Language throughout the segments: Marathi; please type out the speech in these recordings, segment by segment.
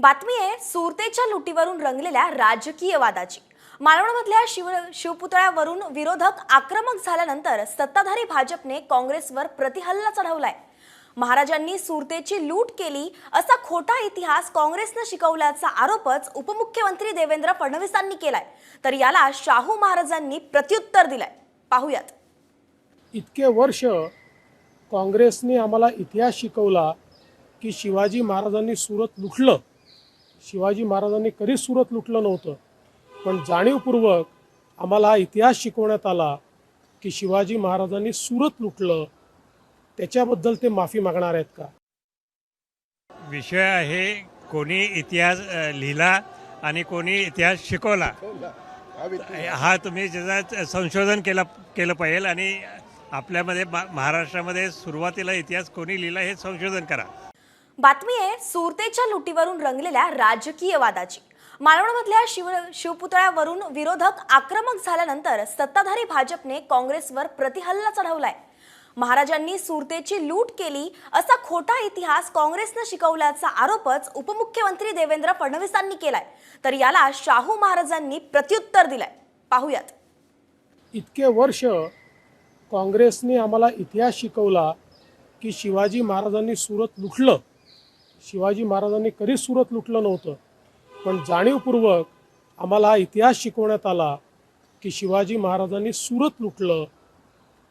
बातमी आहे सुरतेच्या लुटीवरून रंगलेल्या राजकीय वादाची. मालवणमधल्या शिव शिवपुतळ्यावरून विरोधक आक्रमक झाल्यानंतर सत्ताधारी भाजपने काँग्रेसवर प्रतिहल्ला चढवलाय. महाराजांनी सुरतेची लूट केली असा खोटा इतिहास काँग्रेसनं शिकवल्याचा आरोपच उपमुख्यमंत्री देवेंद्र फडणवीसांनी केलाय. तर याला शाहू महाराजांनी प्रत्युत्तर दिलंय. पाहूयात. इतके वर्ष काँग्रेसने आम्हाला इतिहास शिकवला की शिवाजी महाराजांनी सुरत लुटलं. शिवाजी महाराजांनी कधीच सुरत लुटलं नव्हतं. पण जाणीवपूर्वक आम्हाला हा इतिहास शिकवण्यात आला की शिवाजी महाराजांनी सुरत लुटलं. त्याच्याबद्दल ते माफी मागणार आहेत का? विषय आहे कोणी इतिहास लिहिला आणि कोणी इतिहास शिकवला. हा तुम्ही ज्याचा संशोधन केलं केलं पाहिजे आणि आपल्यामध्ये महाराष्ट्रामध्ये सुरुवातीला इतिहास कोणी लिहिला हे संशोधन करा. बातमी आहे सुरतेच्या लुटीवरून रंगलेल्या राजकीय वादाची. मालवणमधल्या शिव शिवपुतळ्यावरून विरोधक आक्रमक झाल्यानंतर सत्ताधारी भाजपने काँग्रेसवर प्रतिहल्ला चढवलाय. महाराजांनी सुरतेची लूट केली असा खोटा इतिहास काँग्रेसनं शिकवल्याचा आरोपच उपमुख्यमंत्री देवेंद्र फडणवीसांनी केलाय. तर याला शाहू महाराजांनी प्रत्युत्तर दिलंय. पाहूयात. इतके वर्ष काँग्रेसने आम्हाला इतिहास शिकवला की शिवाजी महाराजांनी सुरत लुटलं. शिवाजी महाराजांनी कधीच सुरत लुटलं नव्हतं. पण जाणीवपूर्वक आम्हाला हा इतिहास शिकवण्यात आला की शिवाजी महाराजांनी सुरत लुटलं.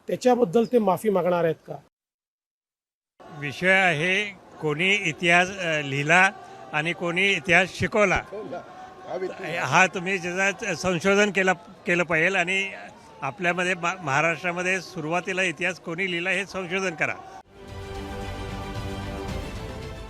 त्याच्याबद्दल ते माफी मागणार आहेत का? विषय आहे कोणी इतिहास लिहिला आणि कोणी इतिहास शिकवला. हा तुम्ही ज्याचा संशोधन केलं केलं पाहिजे आणि आपल्यामध्ये महाराष्ट्रामध्ये सुरुवातीला इतिहास कोणी लिहिला हे संशोधन करा.